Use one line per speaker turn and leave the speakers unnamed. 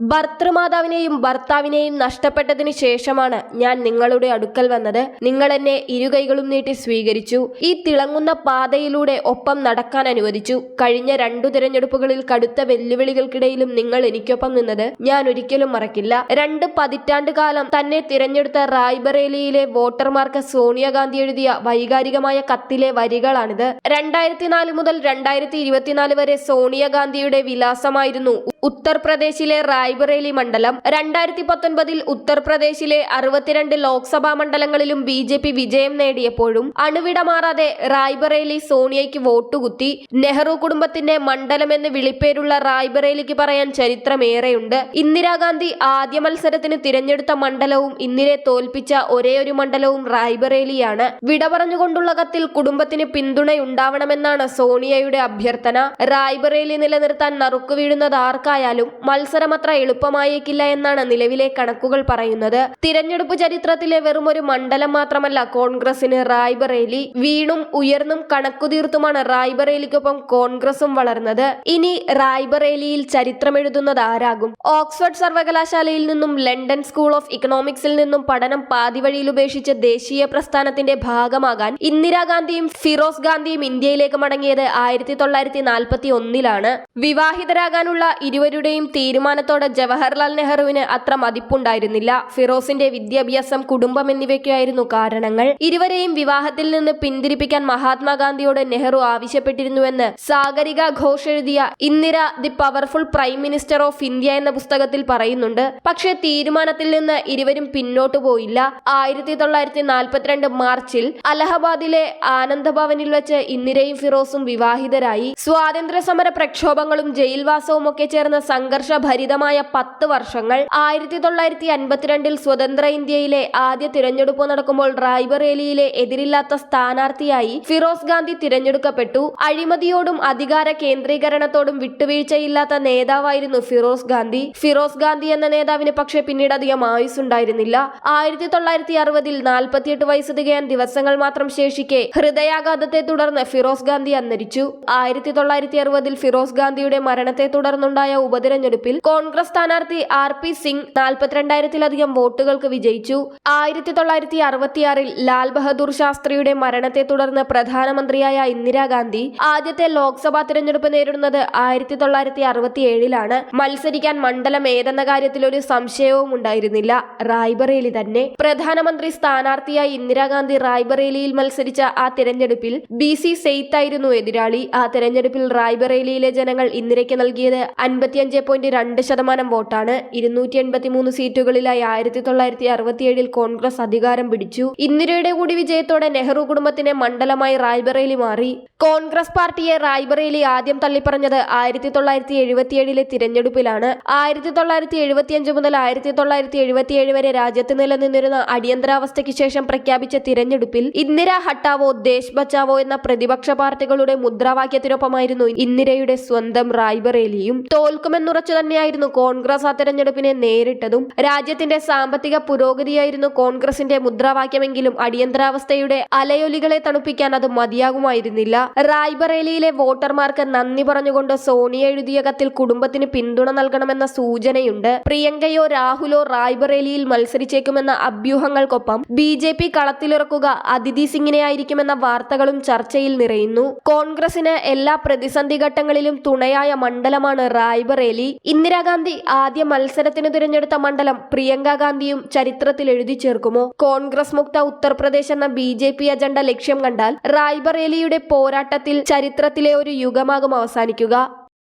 ഭർത്തൃമാതാവിനെയും ഭർത്താവിനെയും നഷ്ടപ്പെട്ടതിനു ശേഷമാണ് ഞാൻ നിങ്ങളുടെ അടുക്കൽ വന്നത്. നിങ്ങൾ എന്നെ ഇരുകൈകളും നീട്ടി സ്വീകരിച്ചു. ഈ തിളങ്ങുന്ന പാതയിലൂടെ ഒപ്പം നടക്കാൻ അനുവദിച്ചു. കഴിഞ്ഞ രണ്ടു തിരഞ്ഞെടുപ്പുകളിൽ കടുത്ത വെല്ലുവിളികൾക്കിടയിലും നിങ്ങൾ എനിക്കൊപ്പം നിന്നത്. ഞാൻ ഒരിക്കലും മറക്കില്ല. രണ്ട് പതിറ്റാണ്ട് കാലം തന്നെ തിരഞ്ഞെടുത്ത റായ്ബറേലിയിലെ വോട്ടർമാർക്ക് സോണിയാഗാന്ധി എഴുതിയ വൈകാരികമായ കത്തിലെ വരികളാണിത്. രണ്ടായിരത്തി നാല് മുതൽ രണ്ടായിരത്തി ഇരുപത്തിനാല് വരെ സോണിയാഗാന്ധിയുടെ വിലാസമായിരുന്നു ഉത്തർപ്രദേശിലെ റായ്ബറേലി മണ്ഡലം രണ്ടായിരത്തി പത്തൊൻപതിൽ ഉത്തർപ്രദേശിലെ അറുപത്തിരണ്ട് ലോക്സഭാ മണ്ഡലങ്ങളിലും ബി ജെ പി വിജയം നേടിയപ്പോഴും അണുവിട മാറാതെ റായ്ബറേലി സോണിയയ്ക്ക് വോട്ടുകുത്തി നെഹ്റു കുടുംബത്തിന്റെ മണ്ഡലമെന്ന് വിളിപ്പേരുള്ള റായ്ബറേലിക്ക് പറയാൻ ചരിത്രമേറെയുണ്ട്. ഇന്ദിരാഗാന്ധി ആദ്യ മത്സരത്തിന് തിരഞ്ഞെടുത്ത മണ്ഡലവും ഇന്ദിരെ തോൽപ്പിച്ച ഒരേയൊരു മണ്ഡലവും റായ്ബറേലിയാണ്. വിട പറഞ്ഞുകൊണ്ടുള്ള കത്തിൽ കുടുംബത്തിന് പിന്തുണയുണ്ടാവണമെന്നാണ് സോണിയയുടെ അഭ്യർത്ഥന. റായ്ബറേലി നിലനിർത്താൻ നറുക്കു വീഴുന്നത് ആർക്കായാലും മത്സരമത്ര എളുപ്പമായേക്കില്ല എന്നാണ് നിലവിലെ കണക്കുകൾ പറയുന്നത്. തിരഞ്ഞെടുപ്പ് ചരിത്രത്തിലെ വെറും ഒരു മണ്ഡലം മാത്രമല്ല കോൺഗ്രസിന് റായ്ബറേലി വീണും ഉയർന്നും കണക്കുതീർത്തുമാണ് റായ്ബറേലിക്കൊപ്പം കോൺഗ്രസും വളർന്നത്. ഇനി റായ്ബറേലിയിൽ ചരിത്രമെഴുതുന്നത് ആരാകും? ഓക്സ്ഫോർഡ് സർവകലാശാലയിൽ നിന്നും ലണ്ടൻ സ്കൂൾ ഓഫ് ഇക്കണോമിക്സിൽ നിന്നും പഠനം പാതിവഴിയിൽ ഉപേക്ഷിച്ച ദേശീയ പ്രസ്ഥാനത്തിന്റെ ഭാഗമാകാൻ ഇന്ദിരാഗാന്ധിയും ഫിറോസ് ഗാന്ധിയും ഇന്ത്യയിലേക്ക് മടങ്ങിയത് ആയിരത്തി തൊള്ളായിരത്തി നാൽപ്പത്തി ഒന്നിലാണ് വിവാഹിതരാകാനുള്ള ഇരുവരുടെയും തീരുമാനത്തോടെ ജവഹർലാൽ നെഹ്റുവിന് അത്ര മതിപ്പുണ്ടായിരുന്നില്ല. ഫിറോസിന്റെ വിദ്യാഭ്യാസം കുടുംബം എന്നിവയ്ക്കായിരുന്നു കാരണങ്ങൾ. ഇരുവരെയും വിവാഹത്തിൽ നിന്ന് പിന്തിരിപ്പിക്കാൻ മഹാത്മാഗാന്ധിയോട് നെഹ്റു ആവശ്യപ്പെട്ടിരുന്നുവെന്ന് സാഗരിക ഘോഷ് എഴുതിയ Indira the powerful prime minister of India എന്ന പുസ്തകത്തിൽ പറയുന്നുണ്ട്. പക്ഷേ തീരുമാനത്തിൽ നിന്ന് ഇരുവരും പിന്നോട്ടു പോയില്ല. ആയിരത്തി തൊള്ളായിരത്തി നാൽപ്പത്തിരണ്ട് മാർച്ചിൽ അലഹബാദിലെ ആനന്ദഭവനിൽ വെച്ച് ഇന്ദിരയും ഫിറോസും വിവാഹിതരായി. സ്വാതന്ത്ര്യ സമര പ്രക്ഷോഭങ്ങളും ജയിൽവാസവും ഒക്കെ ചേർന്ന സംഘർഷഭരിതമായ പത്ത് വർഷങ്ങൾ ആയിരത്തി തൊള്ളായിരത്തി അൻപത്തിരണ്ടിൽ സ്വതന്ത്ര ഇന്ത്യയിലെ ആദ്യ തിരഞ്ഞെടുപ്പ് നടക്കുമ്പോൾ റായ്ബറേലിയിലെ എതിരില്ലാത്ത സ്ഥാനാർത്ഥിയായി ഫിറോസ് ഗാന്ധി തിരഞ്ഞെടുക്കപ്പെട്ടു. അഴിമതിയോടും അധികാര കേന്ദ്രീകരണത്തോടും വിട്ടുവീഴ്ചയില്ലാത്ത നേതാവായിരുന്നു ഫിറോസ് ഗാന്ധി. ഫിറോസ് ഗാന്ധി എന്ന നേതാവിന് പക്ഷേ പിന്നീട് അധികം ആയുസ്സുണ്ടായിരുന്നില്ല. ആയിരത്തി തൊള്ളായിരത്തി അറുപതിൽ നാൽപ്പത്തിയെട്ട് വയസ്സ് തികയാൻ ദിവസങ്ങൾ മാത്രം ശേഷിക്കെ ഹൃദയാഘാതത്തെ തുടർന്ന് ഫിറോസ് ഗാന്ധി അന്തരിച്ചു. ആയിരത്തി തൊള്ളായിരത്തി അറുപതിൽ ഫിറോസ് ഗാന്ധിയുടെ മരണത്തെ തുടർന്നുണ്ടായ ഉപതിരഞ്ഞെടുപ്പിൽ കോൺഗ്രസ് സ്ഥാനാർത്ഥി ആർ പി സിംഗ് നാൽപ്പത്തിരണ്ടായിരത്തിലധികം വോട്ടുകൾക്ക് വിജയിച്ചു. ആയിരത്തി തൊള്ളായിരത്തി അറുപത്തിയാറിൽ ലാൽ ബഹദൂർ ശാസ്ത്രിയുടെ മരണത്തെ തുടർന്ന് പ്രധാനമന്ത്രിയായ ഇന്ദിരാഗാന്ധി ആദ്യത്തെ ലോക്സഭാ തിരഞ്ഞെടുപ്പ് നേരിടുന്നത് ആയിരത്തി തൊള്ളായിരത്തി അറുപത്തിയേഴിലാണ് മത്സരിക്കാൻ മണ്ഡലം ഏതെന്ന കാര്യത്തിൽ ഒരു സംശയവും ഉണ്ടായിരുന്നില്ല. റായ്ബറേലി തന്നെ. പ്രധാനമന്ത്രി സ്ഥാനാർത്ഥിയായി ഇന്ദിരാഗാന്ധി റായ്ബറേലിയിൽ മത്സരിച്ച ആ തിരഞ്ഞെടുപ്പിൽ ബി സി സെയ്ത്തായിരുന്നു എതിരാളി. ആ തിരഞ്ഞെടുപ്പിൽ റായ്ബറേലിയിലെ ജനങ്ങൾ ഇന്ദിരയ്ക്ക് നൽകിയത് അൻപത്തിയഞ്ച് പോയിന്റ് രണ്ട് ശതമാനം വോട്ടാണ്. ഇരുന്നൂറ്റി എൺപത്തി മൂന്ന് സീറ്റുകളിലായി ആയിരത്തി തൊള്ളായിരത്തി അറുപത്തിയേഴിൽ കോൺഗ്രസ് അധികാരം പിടിച്ചു. ഇന്ദിരയുടെ കൂടി വിജയത്തോടെ നെഹ്റു കുടുംബത്തിന്റെ മണ്ഡലമായി റായ്ബറേലി മാറി. കോൺഗ്രസ് പാർട്ടിയെ റായ്ബറേലി ആദ്യം തള്ളിപ്പറഞ്ഞത് ആയിരത്തി തൊള്ളായിരത്തി എഴുപത്തിയേഴിലെ തിരഞ്ഞെടുപ്പിലാണ്. ആയിരത്തി തൊള്ളായിരത്തി എഴുപത്തിയഞ്ച് മുതൽ ആയിരത്തി തൊള്ളായിരത്തി എഴുപത്തിയേഴ് വരെ രാജ്യത്ത് നിലനിന്നിരുന്ന അടിയന്തരാവസ്ഥയ്ക്ക് ശേഷം പ്രഖ്യാപിച്ച തിരഞ്ഞെടുപ്പിൽ ഇന്ദിര ഹട്ടാവോ ദേശ് ബച്ചാവോ എന്ന പ്രതിപക്ഷ പാർട്ടികളുടെ മുദ്രാവാക്യത്തിനൊപ്പമായിരുന്നു ഇന്ദിരയുടെ സ്വന്തം റായ്ബറേലിയും. തോൽക്കുമെന്നുറച്ചു തന്നെയായിരുന്നു കോൺഗ്രസ് ആ തെരഞ്ഞെടുപ്പിനെ നേരിട്ടതും. രാജ്യത്തിന്റെ സാമ്പത്തിക പുരോഗതിയായിരുന്നു കോൺഗ്രസിന്റെ മുദ്രാവാക്യമെങ്കിലും അടിയന്തരാവസ്ഥയുടെ അലയൊലികളെ തണുപ്പിക്കാൻ അത് മതിയാകുമായിരുന്നില്ല. റായ്ബറേലിയിലെ വോട്ടർമാർക്ക് നന്ദി പറഞ്ഞുകൊണ്ട് സോണിയ എഴുതിയ കത്തിൽ കുടുംബത്തിന് പിന്തുണ നൽകണമെന്ന സൂചനയുണ്ട്. പ്രിയങ്കയോ രാഹുലോ റായ്ബറേലിയിൽ മത്സരിച്ചേക്കുമെന്ന അഭ്യൂഹങ്ങൾക്കൊപ്പം ബി ജെ പി കളത്തിലിറക്കുക അതിഥി സിംഗിനെ ആയിരിക്കുമെന്ന വാർത്തകളും ചർച്ചയിൽ നിറയുന്നു. കോൺഗ്രസിന് എല്ലാ പ്രതിസന്ധി ഘട്ടങ്ങളിലും തുണയായ മണ്ഡലമാണ് റായ്ബറേലി ഇന്ദിരാഗാന്ധി ആദ്യ മത്സരത്തിന് തിരഞ്ഞെടുത്ത മണ്ഡലം പ്രിയങ്ക ഗാന്ധിയും ചരിത്രത്തിൽ എഴുതി ചേർക്കുമോ? കോൺഗ്രസ് മുക്ത ഉത്തർപ്രദേശ് എന്ന ബി ജെ പി അജണ്ട ലക്ഷ്യം കണ്ടാൽ റായ്ബറേലിയുടെ പോരാട്ടത്തിൽ ചരിത്രത്തിലെ ഒരു യുഗമാകും അവസാനിക്കുക.